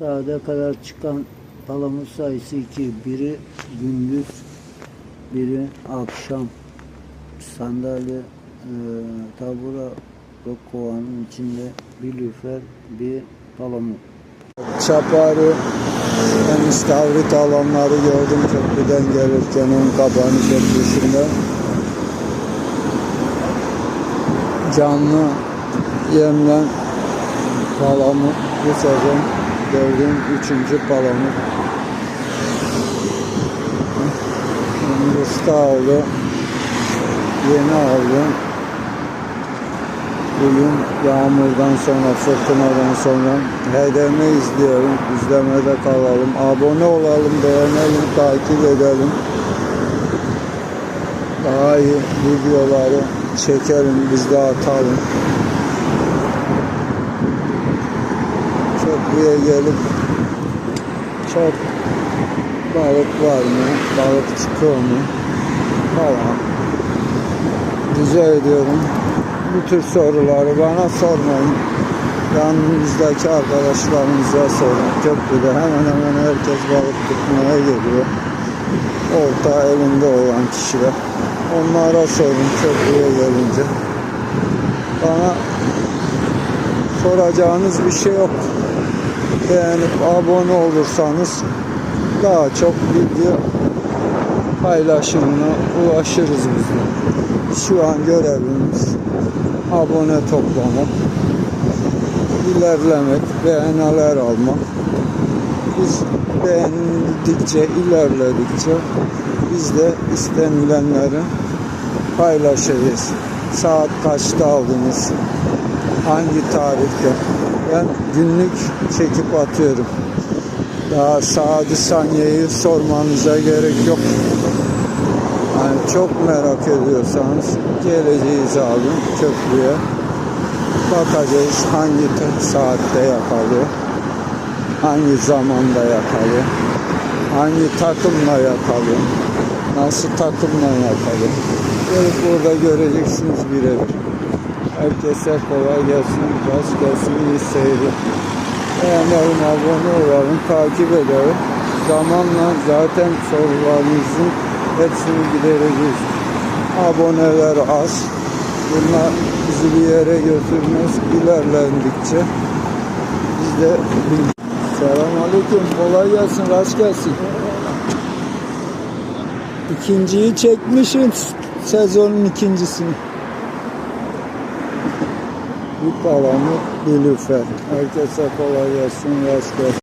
Saate kadar çıkan palamut sayısı iki. Biri gündüz, biri akşam. Sandalye, e, tabura ve kovanın içinde bir lüfer, bir palamut. Çapari, ben istavrit alanları gördüm köprüden gelirken ön kabağını köprüsünde. Canlı yemlen palamut bu sezon gördüğüm üçüncü palamut. Usta aldı. Yeni aldı. Bugün yağmurdan sonra, fırtınadan sonra HDM izliyorum. İzlemede kalalım. Abone olalım, beğenelim, takip edelim. Daha iyi videoları çekelim, biz de atalım. Köprüye gelip çok balık var mı, balık çıkıyor mu falan rica ediyorum. Bu tür soruları bana sormayın. Yanınızdaki arkadaşlarınıza sorun. Köprüde hemen hemen herkes balık tutmaya geliyor. Olta elinde olan kişiler. Onlara sorun köprüye gelince. Bana soracağınız bir şey yok. Beğenip abone olursanız daha çok video paylaşımına ulaşırız biz. Şu an görevimiz abone toplamak, ilerlemek, beğeniler almak. Biz beğendikçe, ilerledikçe biz de istenilenleri paylaşacağız. Saat kaçta aldınız? Hangi tarihte? Ben günlük çekip atıyorum. Daha saati saniyeyi sormanıza gerek yok. Yani çok merak ediyorsanız geleceğiz abi köprüye. Bakacağız hangi te- saatte yakalıyor. Hangi zamanda yakalıyor. Hangi takımla yakalıyor. Nasıl takımla yakalıyor. Gelip burada göreceksiniz birebir. Herkese kolay gelsin, rast gelsin, iyi seyir. Beğenelim, abone olalım, takip edelim. Zamanla zaten sorularınızın hepsini gidereceğiz. Aboneler az. Bunlar bizi bir yere götürmez. İlerlendikçe biz de Selam aleyküm. Kolay gelsin. Rast gelsin. İkinciyi çekmişim. Sezonun ikincisini. Bir palamut, bir lüfer. Herkese kolay gelsin. Rast gelsin.